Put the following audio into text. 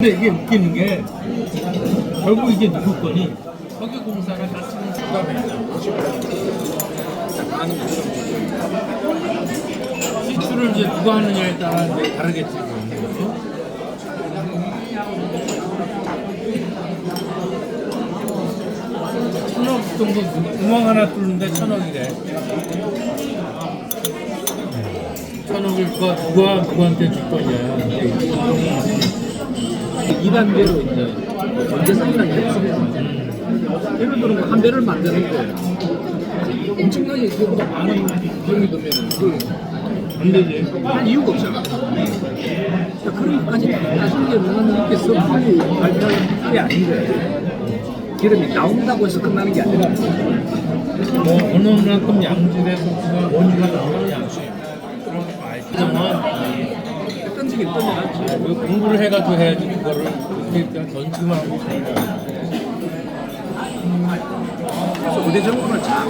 근데 이게 웃기는 게 결국 이게 누구 거니? 석유공사랑 가스는 부담해요. 시추를 이제 누가 하느냐에 따라 이제 다르겠지. 천억 정도 구멍 하나 뚫는데 천억이래. 천억을 누가 누가 누구한테 줄 거냐. 이단계로 이제 전재산이랑 협치해서 예를 들어 뭐한 대를 만드는데 엄청나게 그보다 많은 비용이 들면 그걸 안 되지. 할 이유가 없잖아. 그런 것까지 게 나는 이렇게 성공이 발표할 게 아닌데 기름이 나온다고 해서 끝나는 게 아니라 뭐 어느 만큼 양질의 소스가 원유가 나오는 양식 그런 거 알지만 던져놨지. 그 공부를 해가지고 해야지 그거를 이렇게 그냥 던지기만 하고 그래서 어디 정도는 잘